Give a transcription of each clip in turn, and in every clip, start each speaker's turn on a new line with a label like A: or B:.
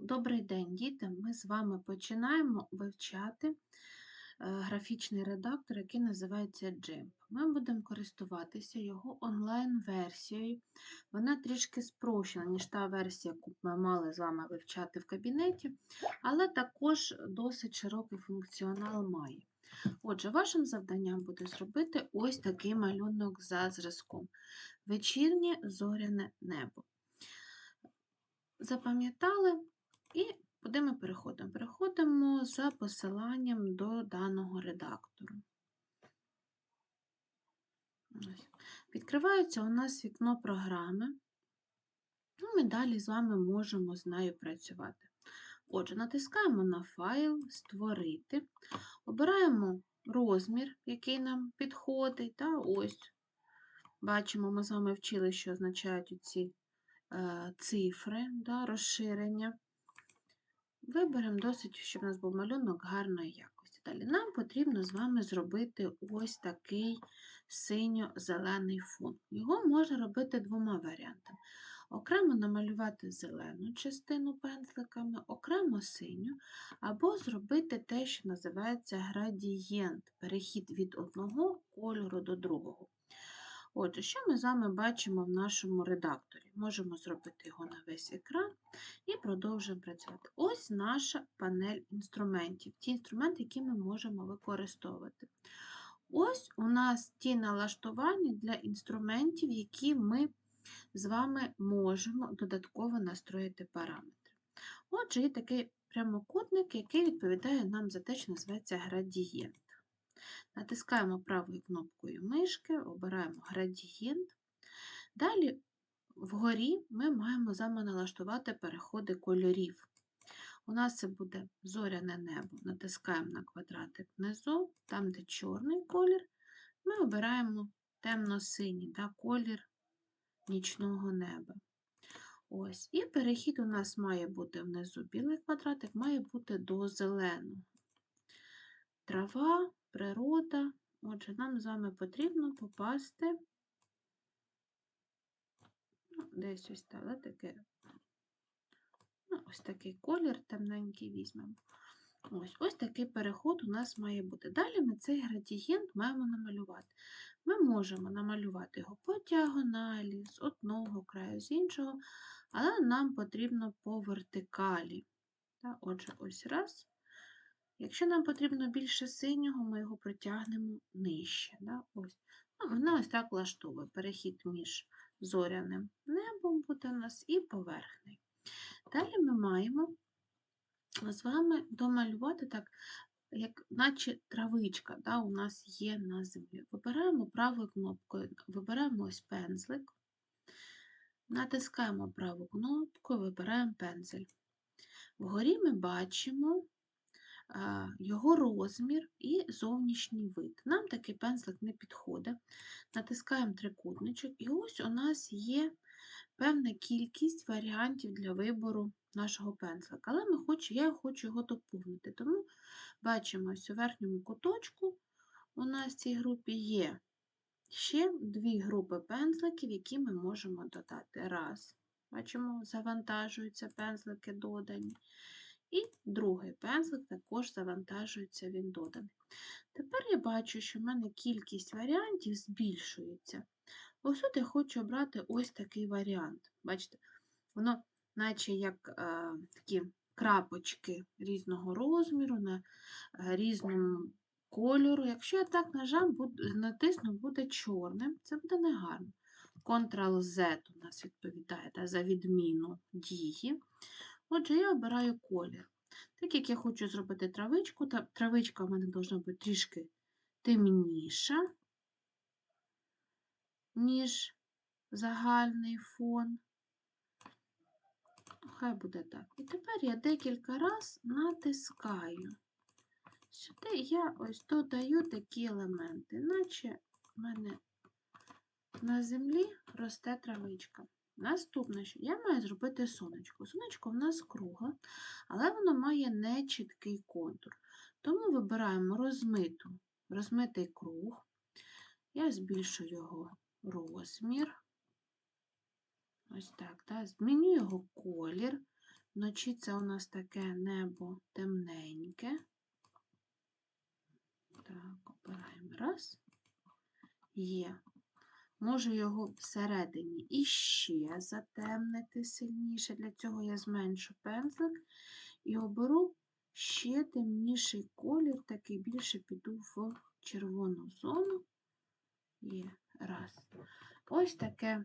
A: Добрий день, діти! Ми з вами починаємо вивчати е, графічний редактор, який називається GIMP. Ми будемо користуватися його онлайн-версією. Вона трішки спрощена, ніж та версія, яку ми мали з вами вивчати в кабінеті, але також досить широкий функціонал має. Отже, вашим завданням буде зробити ось такий малюнок за зразком: вечірнє зоряне небо. Запам'ятали і куди ми переходимо? Переходимо за посиланням до даного редактору. Відкривається у нас вікно програми, ну, ми далі з вами можемо з нею працювати. Отже, натискаємо на файл, Створити, обираємо розмір, який нам підходить. Та ось Бачимо, ми з вами вчили, що означають ці Е, цифри, да, розширення. Виберемо досить, щоб у нас був малюнок гарної якості. Далі нам потрібно з вами зробити ось такий синьо-зелений фон. Його можна робити двома варіантами. Окремо намалювати зелену частину пензликами, окремо синю, або зробити те, що називається градієнт, перехід від одного кольору до другого. Отже, що ми з вами бачимо в нашому редакторі? Можемо зробити його на весь екран і продовжуємо працювати. Ось наша панель інструментів, ті інструменти, які ми можемо використовувати. Ось у нас ті налаштування для інструментів, які ми з вами можемо додатково настроїти параметри. Отже, є такий прямокутник, який відповідає нам за те, що називається градієнт. Натискаємо правою кнопкою мишки, обираємо градієнт. Далі вгорі ми маємо налаштувати переходи кольорів. У нас це буде зоряне небо. Натискаємо на квадратик внизу, там, де чорний колір, ми обираємо темно-синій да, колір нічного неба. Ось. І перехід у нас має бути внизу білий квадратик, має бути до зеленого. Трава, природа. Отже, нам з вами потрібно попасти десь ось так, таке, ну, ось такий колір темненький візьмемо. Ось ось такий переход у нас має бути. Далі ми цей градієнт маємо намалювати. Ми можемо намалювати його по діагоналі, з одного краю, з іншого, але нам потрібно по вертикалі. Отже, ось раз. Якщо нам потрібно більше синього, ми його протягнемо нижче. Да? Ось. Ну, Вона ось так влаштовує перехід між зоряним небом буде у нас і поверхнею. Далі ми маємо з вами домалювати так, як наче травичка да, у нас є на землі. Вибираємо правою кнопкою, вибираємо ось пензлик, натискаємо праву кнопку, вибираємо пензель. Вгорі ми бачимо його розмір і зовнішній вид. Нам такий пензлик не підходить. Натискаємо трикутничок, і ось у нас є певна кількість варіантів для вибору нашого пензлика. Але ми хочу, я хочу його доповнити. Тому бачимо, ось у верхньому куточку у нас в цій групі є ще дві групи пензликів, які ми можемо додати. Раз, бачимо, завантажуються пензлики додані. І другий пензлик також завантажується, він доданий. Тепер я бачу, що в мене кількість варіантів збільшується. Ось тут я хочу обрати ось такий варіант. Бачите, воно, наче як е, такі крапочки різного розміру, на е, різному кольору. Якщо я так нажам, буду, натисну, буде чорним, це буде негарно. Ctrl-Z у нас відповідає та, за відміну дії. Отже, я обираю колір. Так як я хочу зробити травичку, та травичка в мене повинна бути трішки темніша, ніж загальний фон. Хай буде так. І тепер я декілька разів натискаю. Сюди я ось додаю такі елементи, наче в мене на землі росте травичка. Наступне, що я маю зробити сонечко. Сонечко в нас кругле, але воно має нечіткий контур. Тому вибираємо розмиту, розмитий круг. Я збільшую його розмір. Ось так, так. Зміню його колір Вночі це у нас таке небо темненьке. Так, обираємо раз. Є. Можу його всередині іще затемнити сильніше. Для цього я зменшу пензлик і оберу ще темніший колір, такий більше піду в червону зону. Є раз. Ось таке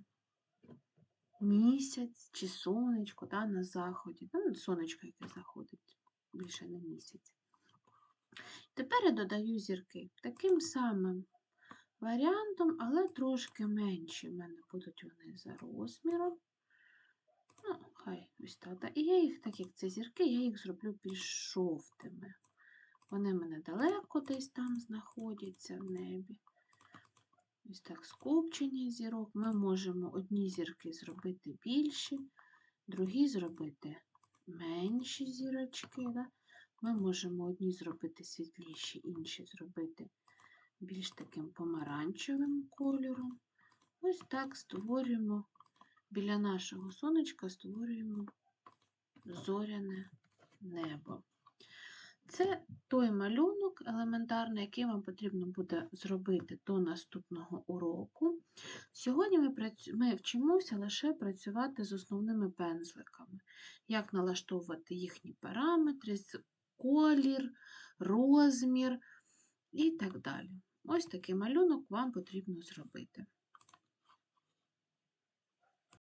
A: місяць чи сонечко да, на заході. Ну, сонечко, яке заходить, більше не місяць. Тепер я додаю зірки таким самим варіантом, але трошки менші. У мене будуть вони за розміром. Ну, хай ось так. І я їх, так як це зірки, я їх зроблю більш жовтими. Вони в мене далеко десь там знаходяться в небі. Ось так скупчення зірок. Ми можемо одні зірки зробити більші, другі зробити менші зірочки. Да? Ми можемо одні зробити світліші, інші зробити більш таким помаранчевим кольором. Ось так створюємо біля нашого сонечка створюємо зоряне небо. Це той малюнок елементарний, який вам потрібно буде зробити до наступного уроку. Сьогодні ми, працю... ми вчимося лише працювати з основними пензликами, як налаштовувати їхні параметри, колір, розмір і так далі. Ось такий малюнок вам потрібно зробити.